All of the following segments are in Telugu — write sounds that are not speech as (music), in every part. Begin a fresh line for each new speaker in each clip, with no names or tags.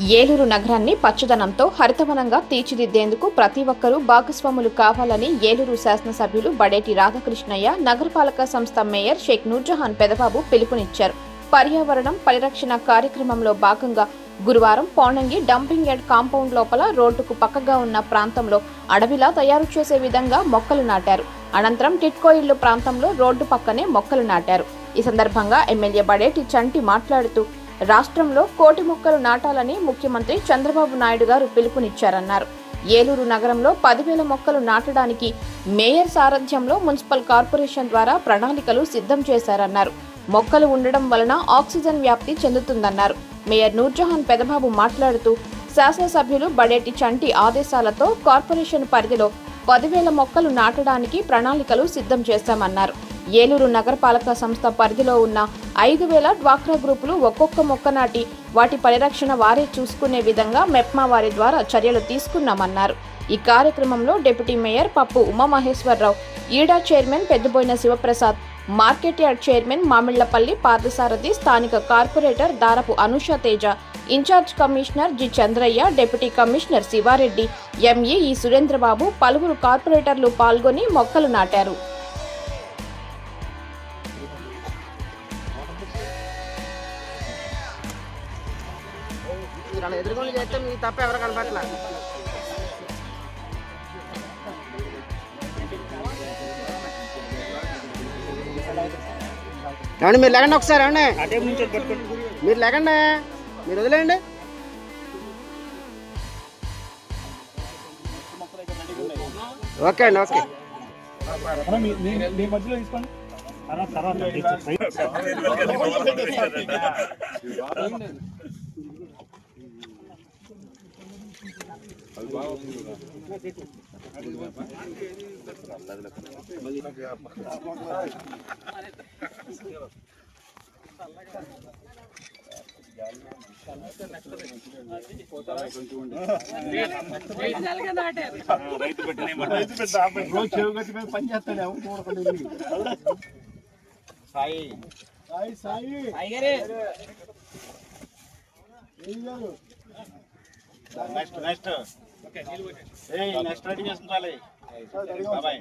ఏలూరు నగరాన్ని పచ్చదనంతో హరితవనంగా తీర్చిదిద్దేందుకు ప్రతి ఒక్కరూ భాగస్వాములు కావాలని ఏలూరు శాసనసభ్యులు బడేటి రాధాకృష్ణయ్య నగరపాలక సంస్థ మేయర్ షేక్ నూర్జహాన్ పెదబాబు పిలుపునిచ్చారు. పర్యావరణం పరిరక్షణ కార్యక్రమంలో భాగంగా గురువారం పోనంగి డంపింగ్ యార్డ్ కాంపౌండ్ లోపల రోడ్డుకు పక్కగా ఉన్న ప్రాంతంలో అడవిలా తయారు చేసే విధంగా మొక్కలు నాటారు. అనంతరం టిట్కో ఇళ్ళు ప్రాంతంలో రోడ్డు పక్కనే మొక్కలు నాటారు. ఈ సందర్భంగా ఎమ్మెల్యే బడేటి చంటి మాట్లాడుతూ రాష్ట్రంలో కోటి మొక్కలు నాటాలని ముఖ్యమంత్రి చంద్రబాబు నాయుడు గారు పిలుపునిచ్చారన్నారు. ఏలూరు నగరంలో పదివేల మొక్కలు నాటడానికి మేయర్ సారథ్యంలో మున్సిపల్ కార్పొరేషన్ ద్వారా ప్రణాళికలు సిద్ధం చేశారన్నారు. మొక్కలు ఉండడం వలన ఆక్సిజన్ వ్యాప్తి చెందుతుందన్నారు. మేయర్ నూర్జహాన్ పెదబాబు మాట్లాడుతూ శాసనసభ్యులు బడేటి చంటి ఆదేశాలతో కార్పొరేషన్ పరిధిలో పదివేల మొక్కలు నాటడానికి ప్రణాళికలు సిద్ధం చేశామన్నారు. ఏలూరు నగరపాలక సంస్థ పరిధిలో ఉన్న ఐదు వేల డ్వాక్రా గ్రూపులు ఒక్కొక్క మొక్క నాటి వాటి పరిరక్షణ వారే చూసుకునే విధంగా మెప్మా వారి ద్వారా చర్యలు తీసుకున్నామన్నారు. ఈ కార్యక్రమంలో డిప్యూటీ మేయర్ పప్పు ఉమామహేశ్వరరావు ఈడా chairman Peddaboina Sivaprasad market yard chairman Mamillapalli Parthasarathi స్థానిక corporator Darapu Anusha Teja incharge commissioner G Chandraiah deputy commissioner Sivareddy ME E Surendrababu పలువురు కార్పొరేటర్లు పాల్గొని మొక్కలు నాటారు.
మీరు అలా ఎదురుకొని చేస్తే మీకు తప్ప ఎవరు కనపట్ల ఏమండి మీరు లేకండి ఒకసారి ఏమండి? మీరు లేకండి మీరు వదిలేయండి. ఓకే అండి ఓకే.
తర్వాత (laughs) (laughs) రోజు చెవి గట్టి మీద పని చేస్తాడు. సాయి సాయి ఏం కాదు.
నెక్స్ట్ నెక్స్ట్ ఏయ్ నెక్స్ట్ రెడీ చేసుకుంటాలి బాబాయ్.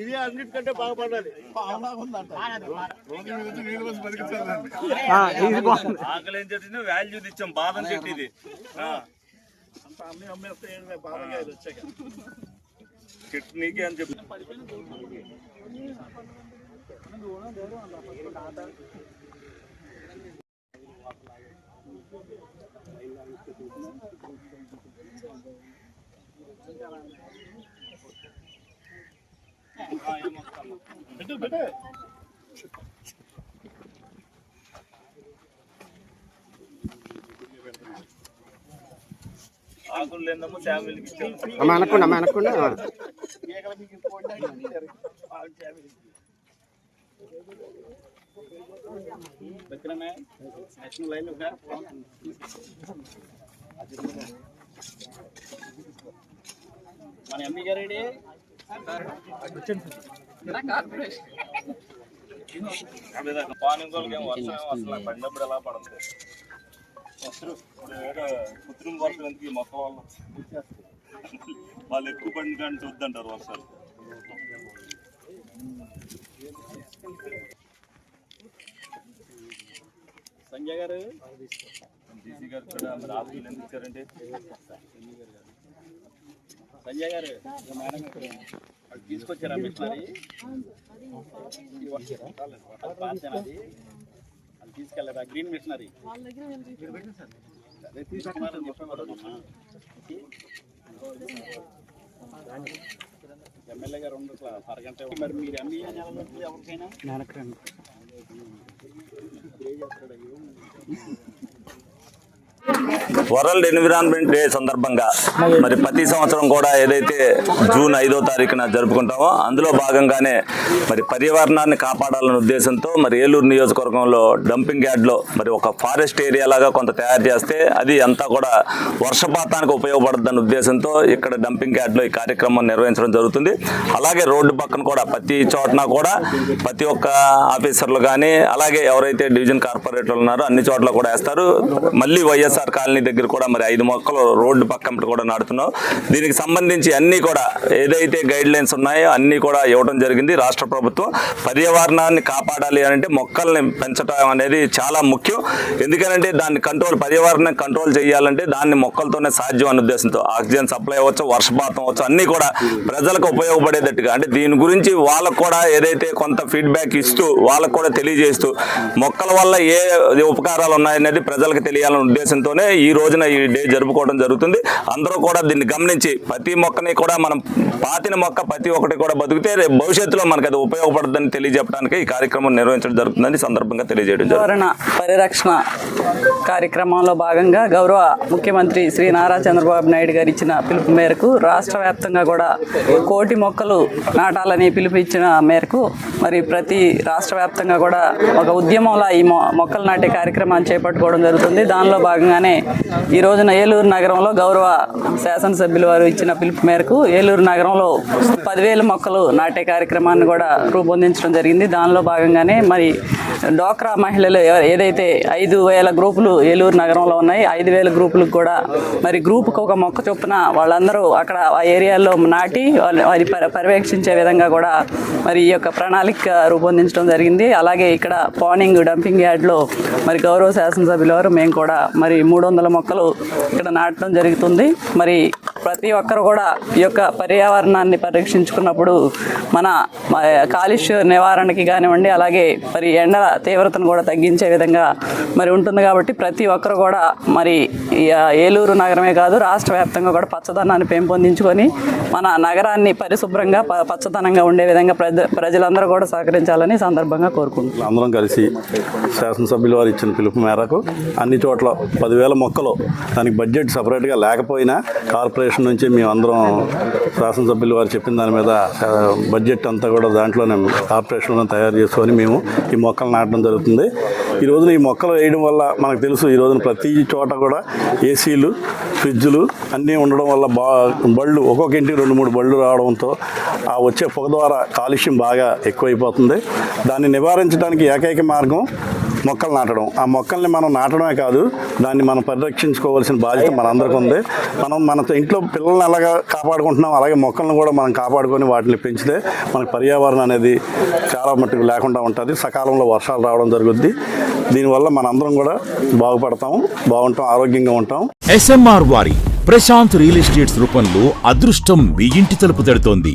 ఇది అన్నిటికంటే బాగుపడాలి.
ఆకలి ఏం చెట్టు వాల్యూ ఇచ్చాం బాదం చెట్టు ఇది.
అమ్మేస్తే బాగా వచ్చాక
చెట్టు నీకే అని చెప్పి
పెట్టు పెట్టు
ఆకులు లేదమ్మా ఫ్యామిలీకి ఇచ్చాం
అమ్మ అనకుండా అమ్మ అనకుండా
బతిరమే నెక్స్ట్ లైన్ ఒక మన ఎంపీ గారేడి పానింకోలకి ఏం వర్షం ఏం వస్తుంది పడినప్పుడు ఎలా పడుతుంది వస్తారు ఇప్పుడు ఏదో కృత్రిమ వర్షం ఎందుకు ఈ మొత్తం వాళ్ళు వాళ్ళు ఎక్కువ పడిన కానీ చూద్దంటారు వర్షాలు. సంజయ్ గారు? డీసీ గారు కూడా ఆఫీసులు ఎందుకు ఇచ్చారంటే సంజయ్ గారు మేడం తీసుకొచ్చారా మిషనరీ అది? అది. తీసుకెళ్ళారా? Green machinery. అదే తీసుకున్నారని చెప్పాను ఎమ్మెల్యే గారు ఉండదు అరగంట మరి మీరు ఎంఈ ఎవరికైనా?
వరల్డ్ ఎన్విరాన్మెంట్ డే సందర్భంగా మరి ప్రతి సంవత్సరం కూడా ఏదైతే జూన్ ఐదో తారీఖున జరుపుకుంటామో అందులో భాగంగానే మరి పర్యావరణాన్ని కాపాడాలనే ఉద్దేశంతో మరి ఏలూరు నియోజకవర్గంలో డంపింగ్ యార్డ్లో మరి ఒక ఫారెస్ట్ ఏరియా లాగా కొంత తయారు చేస్తే అది అంతా కూడా వర్షపాతానికి ఉపయోగపడుతుందన్న ఉద్దేశంతో ఇక్కడ డంపింగ్ యార్డ్లో ఈ కార్యక్రమం నిర్వహించడం జరుగుతుంది. అలాగే రోడ్డు పక్కన కూడా ప్రతి చోటన కూడా ప్రతి ఒక్క ఆఫీసర్లు కానీ అలాగే ఎవరైతే డివిజన్ కార్పొరేటర్లు ఉన్నారో అన్ని చోట్ల కూడా వేస్తారు. మళ్ళీ వైఎస్ఆర్ కాలనీ దగ్గర దగ్గర కూడా మరి ఐదు మొక్కలు రోడ్డు పక్కన కూడా నాడుతున్నాం దీనికి సంబంధించి అన్ని కూడా ఏదైతే గైడ్ లైన్స్ ఉన్నాయో అన్ని కూడా ఇవ్వడం జరిగింది. రాష్ట్ర ప్రభుత్వం పర్యావరణాన్ని కాపాడాలి అని అంటే మొక్కల్ని పెంచడం అనేది చాలా ముఖ్యం. ఎందుకంటే దాన్ని కంట్రోల్ పర్యావరణం కంట్రోల్ చేయాలంటే దాన్ని మొక్కలతోనే సాధ్యం అనే ఉద్దేశంతో. ఆక్సిజన్ సప్లై అవ్వచ్చు వర్షపాతం అవ్వచ్చు అన్ని కూడా ప్రజలకు ఉపయోగపడేటట్టుగా అంటే దీని గురించి వాళ్ళకు కూడా ఏదైతే కొంత ఫీడ్బ్యాక్ ఇస్తూ వాళ్ళకు కూడా తెలియజేస్తూ మొక్కల వల్ల ఏ ఉపకారాలు ఉన్నాయనేది ప్రజలకు తెలియాలనే ఉద్దేశంతోనే ఈ రోజు రోజున ఈ డే జరుపుకోవడం జరుగుతుంది. అందరూ కూడా దీన్ని గమనించి ప్రతి మొక్కని కూడా మనం పాతిన మొక్క ప్రతి ఒక్కటి కూడా బతికితే రేపు భవిష్యత్తులో మనకు అది ఉపయోగపడుతుందని తెలియజెప్పడానికి ఈ కార్యక్రమం నిర్వహించడం జరుగుతుందని సందర్భంగా తెలియజేయడం జరుగుతుంది.
పరిరక్షణ. కార్యక్రమంలో భాగంగా గౌరవ ముఖ్యమంత్రి శ్రీ నారా చంద్రబాబు నాయుడు గారు ఇచ్చిన పిలుపు మేరకు రాష్ట్ర వ్యాప్తంగా కూడా కోటి మొక్కలు నాటాలని పిలుపు ఇచ్చిన మేరకు మరి ప్రతి రాష్ట్ర వ్యాప్తంగా కూడా ఒక ఉద్యమంలా ఈ మొ మొక్కలు నాటే కార్యక్రమాన్ని చేపట్టుకోవడం జరుగుతుంది. దానిలో భాగంగానే ఈ రోజున ఏలూరు నగరంలో గౌరవ శాసనసభ్యులు వారు ఇచ్చిన పిలుపు మేరకు ఏలూరు నగరంలో పదివేల మొక్కలు నాటే కార్యక్రమాన్ని కూడా రూపొందించడం జరిగింది. దానిలో భాగంగానే మరి డోక్రా మహిళలు ఏదైతే ఐదు వేల గ్రూపులు ఏలూరు నగరంలో ఉన్నాయి. ఐదు వేల గ్రూపులకు కూడా మరి గ్రూపుకు ఒక మొక్క చొప్పున వాళ్ళందరూ అక్కడ ఆ ఏరియాలో నాటి వారి పర్యవేక్షించే విధంగా కూడా మరి ఈ యొక్క ప్రణాళిక రూపొందించడం జరిగింది. అలాగే ఇక్కడ పానింగ్ డంపింగ్ యార్డ్లో మరి గౌరవ శాసనసభ్యుల వారు మేము కూడా మరి మూడు వందల మొక్కలు ఇక్కడ నాటడం జరుగుతుంది. మరి ప్రతి ఒక్కరు కూడా ఈ యొక్క పర్యావరణాన్ని పరిరక్షించుకున్నప్పుడు మన కాలుష్య నివారణకి కానివ్వండి అలాగే మరి ఎండల తీవ్రతను కూడా తగ్గించే విధంగా మరి ఉంటుంది కాబట్టి ప్రతి ఒక్కరు కూడా మరి ఈ, ఏలూరు నగరమే కాదు రాష్ట్ర వ్యాప్తంగా కూడా పచ్చదనాన్ని పెంపొందించుకొని మన నగరాన్ని పరిశుభ్రంగా పచ్చదనంగా ఉండే విధంగా ప్రజలందరూ కూడా సహకరించాలని సందర్భంగా కోరుకుంటున్నాం.
అందరం కలిసి శాసనసభ్యుల వారు ఇచ్చిన పిలుపు మేరకు అన్ని చోట్ల పదివేల మొక్కలు దానికి బడ్జెట్ సపరేట్గా లేకపోయినా కార్పొరేషన్ నుంచి మేము అందరం శాసనసభ్యుల వారు చెప్పిన దాని మీద బడ్జెట్ అంతా కూడా దాంట్లోనే కార్పొరేషన్లో తయారు చేసుకొని మేము ఈ మొక్కలు నాటడం జరుగుతుంది. ఈ రోజున ఈ మొక్కలు వేయడం వల్ల మనకు తెలుసు ఈ రోజున ప్రతి చోట కూడా ఏసీలు ఫ్రిడ్జులు అన్నీ ఉండడం వల్ల బా బళ్ళు ఒక్కొక్క ఇంటికి రెండు మూడు బళ్ళు రావడంతో ఆ వచ్చే పొగ ద్వారా కాలుష్యం బాగా ఎక్కువైపోతుంది. దాన్ని నివారించడానికి ఏకైక మార్గం మొక్కలు నాటడం. ఆ మొక్కల్ని మనం నాటడమే కాదు దాన్ని మనం పరిరక్షించుకోవాల్సిన బాధ్యత మనందరికీ ఉంది. మనం మన ఇంట్లో పిల్లల్ని ఎలాగా కాపాడుకుంటున్నాం అలాగే మొక్కలను కూడా మనం కాపాడుకొని వాటిని పెంచితే మనకు పర్యావరణం అనేది చాలా మట్టుకు లేకుండా ఉంటుంది. సకాలంలో వర్షాలు రావడం జరుగుద్ది. దీనివల్ల మనందరం కూడా బాగుపడతాం బాగుంటాం ఆరోగ్యంగా ఉంటాం.
ఎస్ఎంఆర్ వారి ప్రశాంత్ రియల్ ఎస్టేట్స్ రూపంలో అదృష్టం మీ ఇంటి తలుపు తడుతోంది.